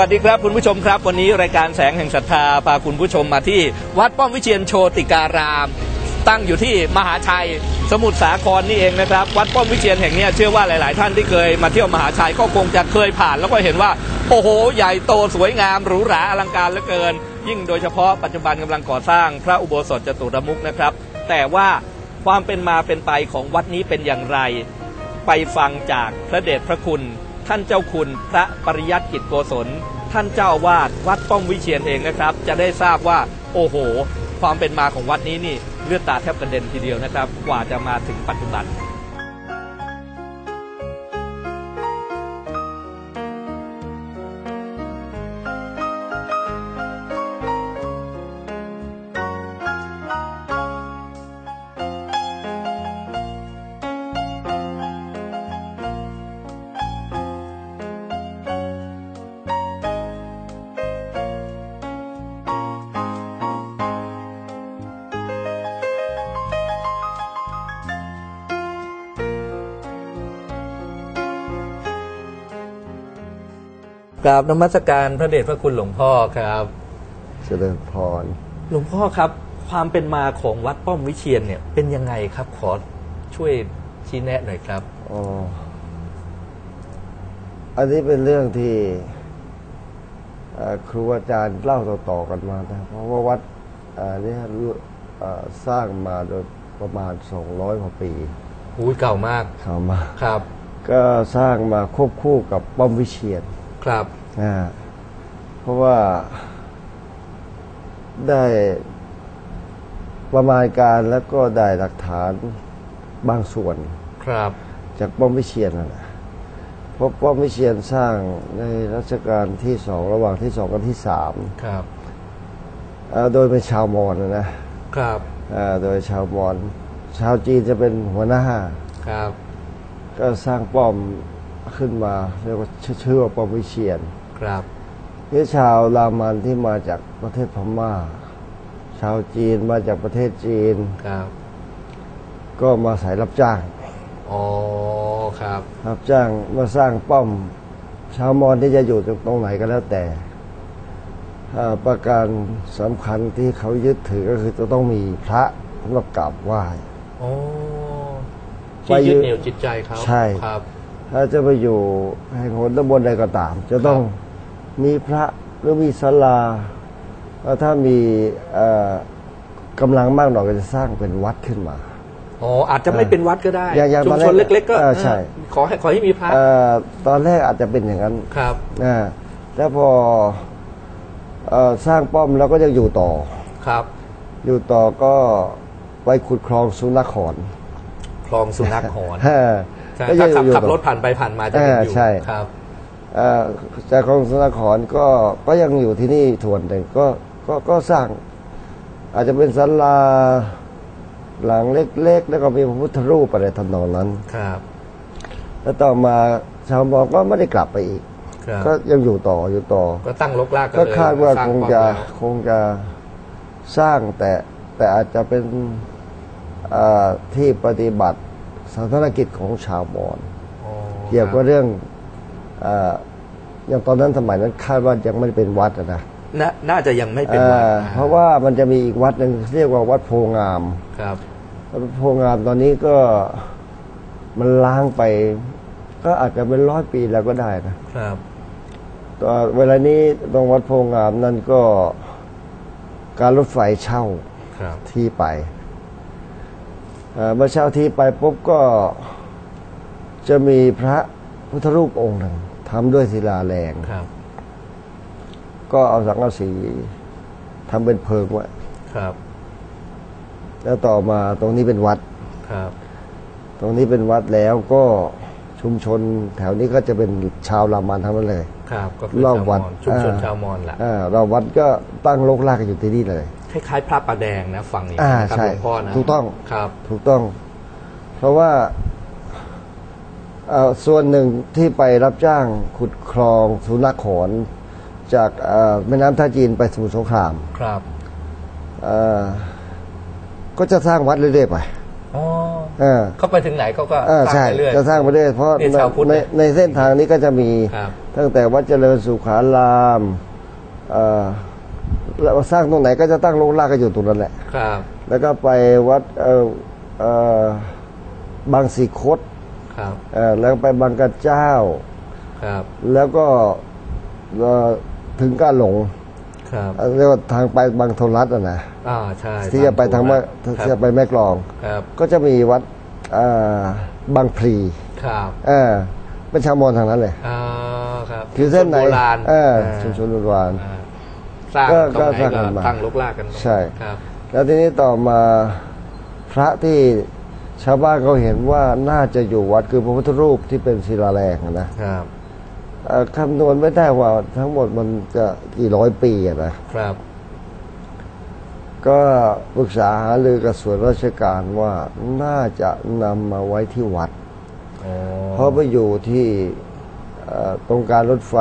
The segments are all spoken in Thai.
สวัสดีครับคุณผู้ชมครับ วันนี้รายการแสงแห่งศรัทธาพาคุณผู้ชมมาที่ วัดป้อมวิเชียนโชติการาม ตั้งอยู่ที่มหาชัย สมุทรสาครนี่เองนะครับ วัดป้อมวิเชียนแห่งนี้เชื่อว่าหลาย ๆ ท่านที่เคยมาเที่ยวมหาชัยก็คงจะเคยผ่าน แล้วก็เห็นว่า โอ้โห ใหญ่โตสวยงามหรูหราอลังการเหลือเกิน ยิ่งโดยเฉพาะปัจจุบันกำลังก่อสร้างพระอุโบสถจตุรมุกนะครับ แต่ว่าความเป็นมาเป็นไปของวัดนี้เป็นอย่างไร ไปฟังจากพระเดชพระคุณ ท่านเจ้าคุณพระปริยัติกิจโกศล ท่านเจ้าอาวาดวัดป้อมวิเชียนเองนะครับ จะได้ทราบว่าโอ้โห ความเป็นมาของวัดนี้นี่เลือดตาแทบกระเด็นทีเดียวนะครับ กว่าจะมาถึงปัจจุบัน กราบนมัสการพระเดชพระคุณหลวงพ่อครับเจริญพร หลวงพ่อครับ ความเป็นมาของวัดป้อมวิเชียนเนี่ยเป็นยังไงครับ ขอช่วยชี้แนะหน่อยครับอ๋ออันนี้เป็นเรื่องที่เอ่อครูอาจารย์เล่าต่อๆกันมานะเพราะว่าวัดอ่านี้รู้เอ่อสร้างมาโดยประมาณ 200กว่าปีหูยเก่ามากเข้ามาครับ ก็สร้างมาควบคู่กับป้อมวิเชียนครับ นะเพราะว่าได้ประมาณการแล้วก็ได้หลักฐานบางส่วนครับ จากป้อมวิเชียนนั่นแหละเพราะป้อมวิเชียนสร้างในรัชกาลที่สองระหว่างที่สองกับที่สามครับเอ่อโดยเป็นชาวมอญนะนะครับเอ่อโดยชาวมอญชาวจีนจะเป็นหัวหน้าครับ ก็สร้างป้อมขึ้นมาเรียกว่าชื่อชื่อว่าป้อมวิเชียน ครับนี่ชาวรามันที่มาจากประเทศพม่า ชาวจีนมาจากประเทศจีน ครับ ก็มาสายรับจ้าง อ๋อ ครับ รับจ้างมาสร้างป้อม ชาวมอญที่จะอยู่ตรงไหนก็แล้วแต่อ่าประการสำคัญที่เขายึดถือก็คือจะต้องมีพระสำหรับกราบไหว้อ๋อไปที่ยึยึดดเหนี่ยวจิตใจเขาใช่ครับ ถ้าจะไปอยู่แห่งหนตำบลใดก็ตาม จะต้อง มีพระหรือมีศาลาแล้วถ้ามีเอ่อกำลังมากหน่อยก็จะสร้างเป็นวัดขึ้นมาอ๋ออาจจะไม่เป็นวัดก็ได้อย่างอย่างชุตอมนแรกชนเล็ก ๆ ก็เออใช่เออขอให้ขอให้มีพระเอ่อตอนแรกอาจจะเป็นอย่างนั้นครับอ่าแล้วพอเอ่อสร้างป้อมแล้วก็ยังอยู่ต่อครับ อยู่ต่อก็ไปขุดคลองสุนขรคลองสุนัขหอนฮะใช่ก็ยัถ้างขับอยู่ขับต่อรถผ่านไปผ่านมาจะเห็นอยู่อ่าใช่ครับเอ่อ จากคลองสุนขรก็ก็ยังอยู่ที่นี่ถ่วนหนึ่งก็ก็ก็สร้าง อาจจะเป็นศาลาหลังเล็กๆ แล้วก็มีพระพุทธรูปอะไรทำนองนั้นครับ แล้วต่อมาชาวมอญก็ไม่ได้กลับไปอีกครับก็ยังอยู่ต่ออยู่ต่อ ก็ตั้งลกลากกันก็เลยคาดว่าสร้คงป้อมจะแล้วคงจะสร้างแต่แต่อาจจะเป็นเอ่อที่ปฏิบัติศาสนกิจของชาวมอญอ๋อเกี่ยวกับเรื่องเอ่ออย่างตอนนั้นสมัยนั้นคาดว่ายังไม่ได้เป็นวัดอะนะน่าน่าจะยังไม่เป็นวัดเอ่อเพราะว่ามันจะมีอีกวัดหนึ่งเรียกว่าวัดโพงามครับวัดโพงามตอนนี้ก็มันล้างไป ก็อาจจะเป็นร้อยปีแล้วก็ได้นะครับตอนเวลานี้ตรงวัดโพงามนั่นก็การรถไฟเช่าครับที่ไปเอ่อเมื่อเช่าที่ไปปุ๊บก็จะมีพระ พุทธรูปองค์หนึ่งทำด้วยศิลาแรงครับ ก็เอาสังกะสีทำเป็นเพิงไว้ครับ แล้วต่อมาตรงนี้เป็นวัดครับ ตรงนี้เป็นวัดแล้วก็ชุมชนแถวนี้ก็จะเป็นชาวรามันทั้งนั้นเลยครับก็คือรอบชาวมวัดอญชุมชนอ่าชาวมอญแหละอ่ารอบวัดก็ตั้งโลกลากกันอยู่ที่นี่เลยคล้ายๆพระประแดงนะฝั่งนี้อ่านะครับใช่หลวงพ่อนะถูกต้องครับ ถูกต้อง เพราะว่าเอ่อ ส่วนหนึ่งที่ไปรับจ้างขุดคลองสุนัขขอนจากเอ่อแม่น้ำท่าจีนไปสมุทรสงครามครับเอ่อก็จะสร้างวัดเรื่อยๆไปออ๋ออ่าเขาไปถึงไหนเขาก็อ่าสร้างใช่ไปเรื่อยจะสร้างไปเรื่อยเพราะนี่ชาวพุทธในเนี่ยในเส้นทางนี้ก็จะมีครับตั้งแต่วัดเจริญสุขารามเอ่อแล้วสร้างตรงไหนก็จะตั้งโรงลากก็อยู่ตรงนั้นแหละครับ แล้วก็ไปวัดเอ่อเอ่อบางสีคด ครับเอ่อแล้วไปบางกระเจ้า ครับ แล้วก็เอ่อถึงกาหลง ครับเอ่อเรียกว่าทางไปบางโทรัสอะนะอ่าใช่ที่จะไปทางแม่ครับที่จะไปแม่กลอง ครับ ก็จะมีวัดเอ่อบางพลีครับเออเป็นชาวมอญทางนั้นเลยอ่าครับ คือเส้นไหนโบราณเอออ่าชุมชนโบราณอ่าสร้างก็ตรงไหนก็สร้างก็กันมาตั้งลกลากกัน ใช่ครับ แล้วทีนี้ต่อมาพระที่ ชาวบ้านเขาเห็นว่าน่าจะอยู่วัดคือพระพุทธรูปที่เป็นศิลาแรงอะนะครับเอ่อคำนวณไม่ได้ว่าทั้งหมดมันจะกี่ร้อยปีอะนะครับ ก็ปรึกษาหารือกับส่วนราชการว่าน่าจะนำมาไว้ที่วัดอ๋อเพราะไปอยู่ที่เอ่อ ตรงการรถไฟ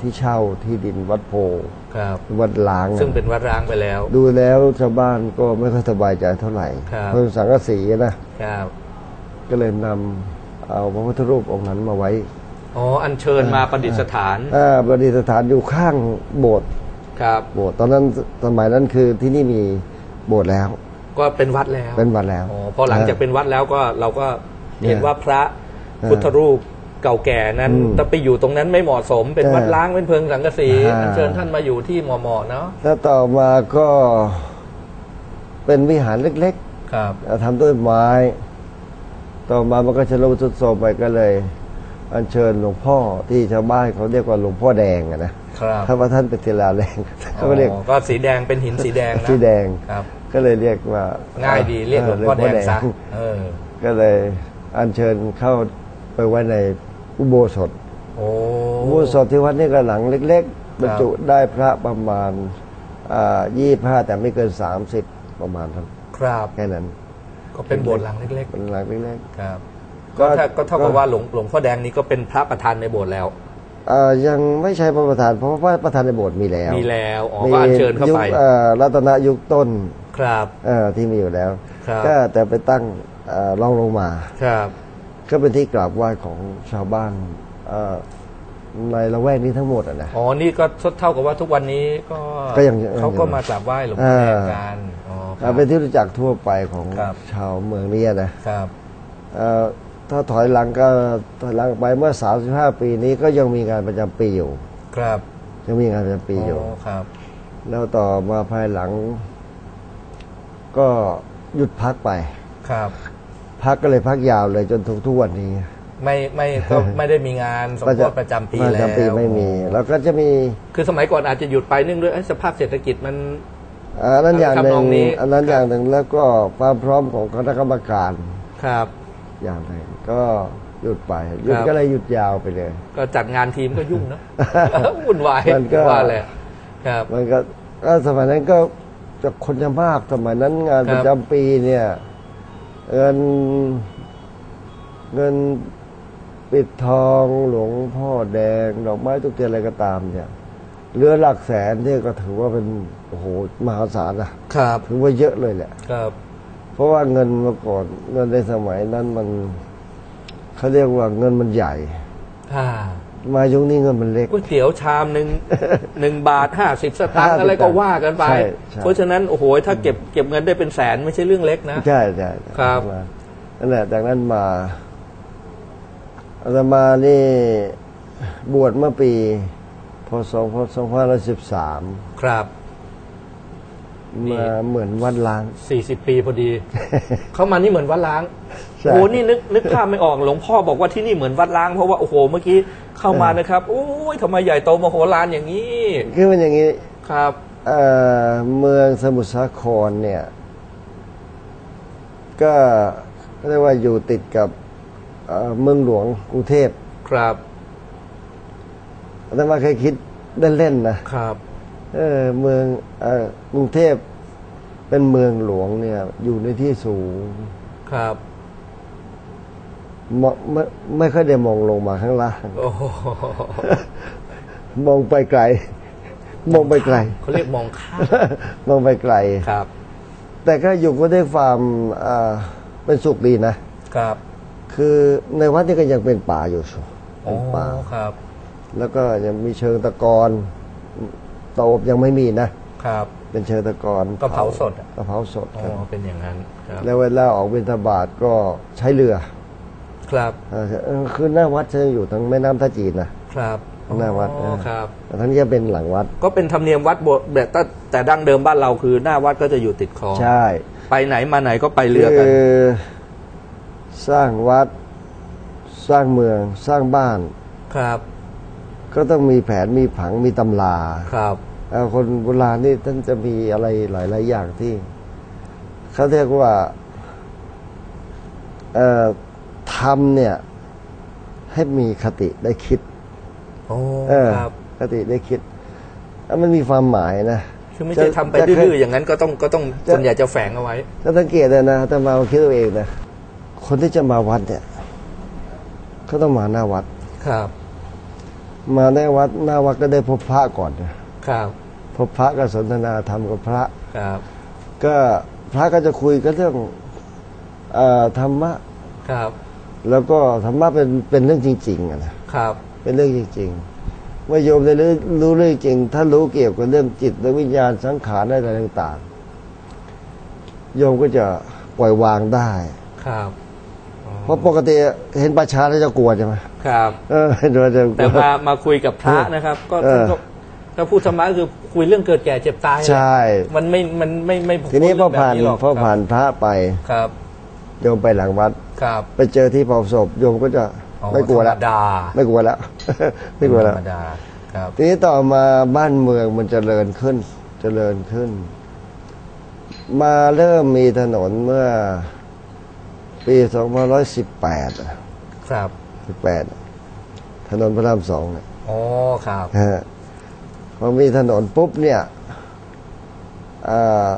ที่เช่าที่ดินวัดโพครับวัดล้างอะซึ่งเป็นวัดร้างไปแล้ว ดูแล้วชาวบ้านก็ไม่ค่อยสบายใจเท่าไหร่ครับเพราะสังกะสีนะครับก็เลยนำเอาพระพุทธรูปองค์นั้นมาไว้อ๋ออัญเชิญมาประดิษฐานอ่าประดิษฐานอยู่ข้างโบสถ์ครับโบสถ์ตอนนั้นสมัยนั้นคือที่นี่มีโบสถ์แล้ว ก็เป็นวัดแล้วเป็นวัดแล้วอ๋อพอหลังจากเป็นวัดแล้วก็เราก็เนี่ยเห็นว่าพระเออพุทธรูป เก่าแก่นั้นอืมถ้าไปอยู่ตรงนั้นไม่เหมาะสม เป็นเออวัดล้างเป็นเพิงสังกะสีอ่าอัญเชิญท่านมาอยู่ที่เหมาะๆเนาะแล้วต่อมาก็เป็นวิหารเล็กครับๆทำด้วยไม้ ต่อมามันก็ชะลุทรุดโทรมไปก็เลย อัญเชิญหลวงพ่อที่ชาวบ้านเขาเรียกว่าหลวงพ่อแดงอะนะครับถ้าว่าท่านเป็นศิลาแรงเขาก็เรียกอ๋อก็สีแดงเป็นหินสีแดงนะสีแดงครับ ก็เลยเรียกว่าง่ายดีเรียกหลวงพ่อแดงซะเออก็เลยอัญเชิญเข้าไปไว้ใน อุโบสถโอ้อุโบสถที่วัดนี่ก็หลังเล็ก ๆ บรรจุได้พระประมาณยี่ห้าแต่ไม่เกินสามสิบประมาณเท่าครับแค่นั้น ก็เป็นโบสถ์หลังเล็กเป็นหลังเล็กๆครับ ก็ก็ถ้าก็เท่ากับก็ว่าหลวงหลวงพ่อแดงนี้ก็เป็นพระประธานในโบสถ์แล้วๆเอ่อยังไม่ใช่พระประธานเพราะว่าประธานในโบสถ์มีแล้ว มีแล้วอ๋อก็อัญเชิญเข้ายุคไปเอ่อรัตนยุคต้นครับเอ่อที่มีอยู่แล้วครับก็แต่ไปตั้งเอ่อรองลงมาครับ ก็เป็นที่กราบไหว้ของชาวบ้านเอ่อในละแวกนี้ทั้งหมดอะนะอ๋อนี่ก็เท่ากับว่าทุกวันนี้ก็ก็ยังเขาก็มากราบไหว้หลวงพ่อแดงอ่ากันอ๋อคอ่ารับเป็นที่รู้จักทั่วไปของครับชาวเมืองนี้นะครับเอ่อถ้าถอยหลังก็ถอยหลังไปเมื่อ 35 ปีนี้ก็ยังมีงานประจำปีอยู่ ครับ ยังมีงานประจำปีอยู่อ๋อครับ แล้วต่อมาภายหลัง ก็หยุดพักไป ครับ พักก็เลยพักยาวเลยจนถึงทุกวันนี้ ไม่ไม่ก็ไม่ได้มีงานสมโภชประจำปีประแล้วจำปีไม่มี แล้วก็จะมีคือสมัยก่อนอาจจะหยุดไปเนื่องด้วยเอ้ยสภาพเศรษฐกิจมันอันนั้นอย่างหนึ่ทำนองงนี้อันนั้นครับอย่างหนึ่งแล้วก็ความพร้อมของคณะกรรมการครับ อย่างหนึ่งก็หยุดไปหยุดครับก็เลยหยุดยาวไปเลย ก็จัดงานทีมก็ยุ่งนะวุ่นวายมันก็ว่าเลยครับมันก็ก็สมัยนั้นก็จะคนจะมากสมัยนั้นงานครับประจำปีเนี่ย เงินเงินปิดทองหลวงพ่อแดง ดอกไม้ทุกเทียนอะไรก็ตามเนี่ยเรือหลักแสนเนี่ยก็ถือว่าเป็นโอ้โหมหาศาลนะครับถือว่าเยอะเลยแหละ ครับ เพราะว่าเงินเมื่อก่อนเงินในสมัยนั้นมันเขาเรียกว่าเงินมันใหญ่อ่า มายุคนี้เงินมันเล็กก๋วยเตี๋ยวชามหนึ่งหนึ่งบาทห้าสิบสตางค์50อะไรก็ว่ากันไปใช่ใช่เพราะฉะนั้นโอ้โหถ้าเก็บเก็บเงินได้เป็นแสนไม่ใช่เรื่องเล็กนะ ใช่ใช่ครับมานั่นแหละจากนั้นมาอาตมานี่บวชเมื่อปีพศสองพันสิบสามครับนี่ มาเหมือนวัดล้างสี่สิบปีพอดี เข้ามานี่เหมือนวัดล้างใช่โอ้โหนี่นึกนึกภาพไม่ออกหลวงพ่อบอกว่าที่นี่เหมือนวัดล้างเพราะว่าโอ้โหเมื่อกี้เข้ามานะครับ โอ้ยทำไมใหญ่โตมโหฬารอย่างนี้คือมันอย่างนี้ครับเอ่อเมืองสมุทรสาครเนี่ย ก็เรียกว่าอยู่ติดกับเอ่อเมืองหลวงกรุงเทพครับอาตมาเคยคิดเล่นๆนะครับ เออเมืองเอ่อกรุงเทพเป็นเมืองหลวงเนี่ย อยู่ในที่สูงครับมองไม่ไม่ค่อยได้มองลงมาข้างล่างโอ้โหมองไปไกล มองไปไกลเขาเรียกมองข้ามมองไปไกลครับ แต่ก็อยู่ก็ได้ความอ่าเป็นสุขดีนะครับ คือในวัดนี่ก็ยังเป็นป่าอยู่สิอ๋เป็อนป่าครับ แล้วก็ยังมีเชิงตะกอน โตบยังไม่มีนะ ครับ เป็นเชิงตะกอนก็เผาสดอะ ก็เผาสดอ๋อครับเป็นอย่างนั้นครับ แล้วเวลาออกบิณฑบาตก็ใช้เรือครับเออเออคือหน้าวัดจะอยู่ทางแม่น้ำท่าจีนนะครับหน้าวัดอ๋อเออครับ แต่ทั้งนี้จะเป็นหลังวัดก็เป็นธรรมเนียมวัดโบสถ์แบบแต่แต่ดั้งเดิมบ้านเราคือหน้าวัดก็จะอยู่ติดคลองใช่ไปไหนมาไหนก็ไปเรือกัน คือสร้างวัด สร้างเมือง สร้างบ้าน ครับ ก็ต้องมีแผนมีผังมีตำราครับเอ่อคนโบราณนี่ท่านจะมีอะไรหลาย ๆ อย่างที่เขาเรียกว่าเอ่อทำเนี่ย ให้มีคติได้คิดโอ้เออครับคติได้คิดอะมันมีความหมายนะคือไม่ใช่ทำไปดื้อๆอย่างนั้นก็ต้องก็ต้องจะส่วนใหญ่จะแฝงเอาไว้ถ้าสังเกตเลยนะถ้ามาคิดตัวเองนะคนที่จะมาวัดเนี่ยเขาต้องมาหน้าวัดครับ มาหน้าวัดหน้าวัดก็ได้พบพระก่อนนะครับ พบพระก็สนทนาธรรมกับพระครับ ก็พระก็จะคุยกันเรื่องเอ่อธรรมะครับ แล้วก็ธรรมะเป็นเป็นเรื่องจริงๆอะนะครับ เป็นเรื่องจริงๆเมื่อโยมได้รู้รู้เรื่องจริง ถ้ารู้เกี่ยวกับเรื่องจิตและวิญญาณสังขารอะไรต่างๆ โยมก็จะปล่อยวางได้ครับอ๋อเพราะปกติเห็นประชาแล้วจะกลัวใช่ไหม ครับเออเห็นว่าจะกแต่ลัวมามาคุยกับพระนะครับ ก็เออท่านก็ถ้าพูดธรรมะคือคุยเรื่องเกิดแก่เจ็บตายใช่ มันไม่มันไม่ไม่ทีนี้พอพูดเรื่งผ่านแบบหรอกพอผ่านพระไปครับ โยมไปหลังวัดครับ ไปเจอที่เผาศพโยมก็จะอ๋อไม่กลัวแล้วธรรมดาไม่กลัวแล้วไม่กลัวแล้วธรรมดาครับทีนี้ต่อมาบ้านเมืองมันเจริญขึ้นเจริญขึ้น มาเริ่มมีถนนเมื่อปี 2518อะครับ 18ถนนพระรามสองเนี่ยอ๋อครับฮะพอมีถนนปุ๊บเนี่ยอ่า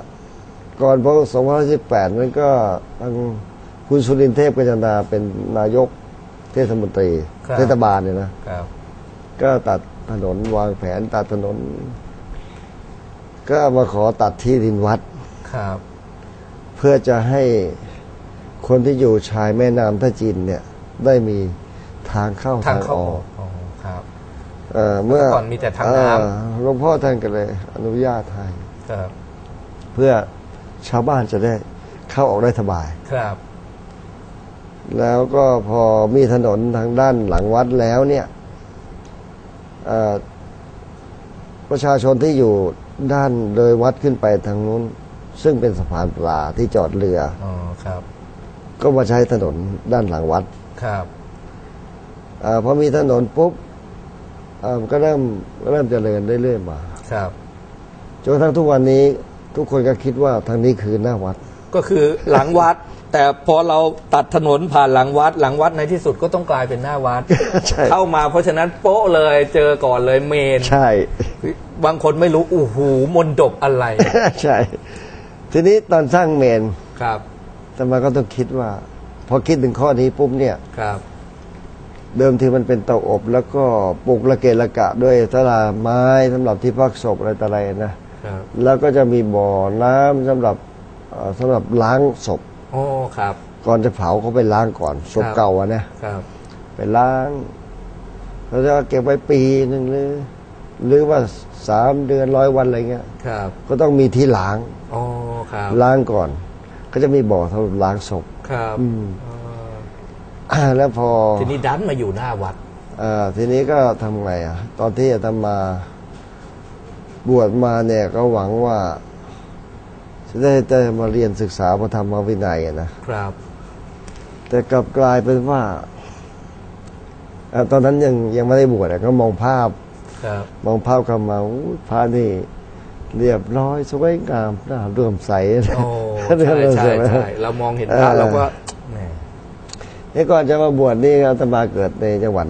ก่อนพศ2518มันก็ทางคุณสุรินทร์เทพกัญจนาเป็นนายกเทศมนตรีครับเทศบาลเนี่ยนะครับก็ตัดถนนวางแผนตัดถนน ก็มาขอตัดที่ดินวัดครับเพื่อจะให้คนที่อยู่ชายแม่น้ำท่าจีนเนี่ย ได้มี ทางเข้าทาทางงเข้าออออกกอ๋อครับเอ่อเมื่อเมื่อก่อนมีแต่ทางน้ำเอ่อหลวงพ่อท่านก็เลยอนุญาตให้ครับเพื่อชาวบ้านจะได้เข้าออกได้สบายครับ แล้วก็พอมีถนนทางด้านหลังวัดแล้วเนี่ยเอ่อประชาชนที่อยู่ด้านเลยวัดขึ้นไปทางนู้น ซึ่งเป็นสะพานปลาที่จอดเรืออ๋อครับ ก็มาใช้ถนนด้านหลังวัดครับ อาพอมีถนนปุ๊บอ่าก็เริ่มเริ่มเจริญเรื่อยๆมาครับจนกระทั่งทุกวันนี้ทุกคนก็คิดว่าทางนี้คือหน้าวัด ก็คือหลังวัด แต่พอเราตัดถนนผ่านหลังวัด หลังวัดในที่สุดก็ต้องกลายเป็นหน้าวัดใช่เข้ามาเพราะฉะนั้นโป๊ะเลยเจอก่อนเลยเมนใช่ บางคนไม่รู้อู้หูมนต์ดบอะไรใช่ ทีนี้ตอนสร้างเมนครับธรรมาก็ต้องคิดว่า พอคิดถึงข้อนี้ปุ๊บเนี่ยครับ เดิมทีมันเป็นเตาอบ แล้วก็ปลูกระเกะระกะด้วยสลาไม้สำหรับที่พักศพอะไรต่ออะไรนะครับแล้วก็จะมีบ่อน้ำสำหรับเอ่อสำหรับล้างศพโอ้ครับ ก่อนจะเผาเขาไปล้างก่อนศพครับเก่าอะนะครับ ไปล้างเราจะเก็บไว้ปีหนึ่งหรือหรือว่าสามเดือนร้อยวันอะไรเงี้ยครับ ก็ต้องมีที่ล้างโอ้ครับล้างก่อน ก็จะมีบ่อสำหรับล้างศพครับอืมอ๋อ แล้วพอทีนี้ดันมาอยู่หน้าวัดอ่าทีนี้ก็ทำไงอะ ตอนที่อาตมาบวชมาเนี่ยก็หวังว่า จะได้ได้มาเรียนศึกษาพระธรรมวินัยอะนะครับ แต่กลับกลายเป็นว่าอ่าตอนนั้นยังยังไม่ได้บวชอะก็มองภาพครับมองภาพเข้ามาอู้พระนี่เรียบร้อยสวยงามน่าเรื่อมใสโอ้เรื่ใช่อมใช่ไหมใช่เรามองเห็นพระเออเราก็แหม นี่ก่อนจะมาบวชนี่อาตมาเกิดในจังหวัด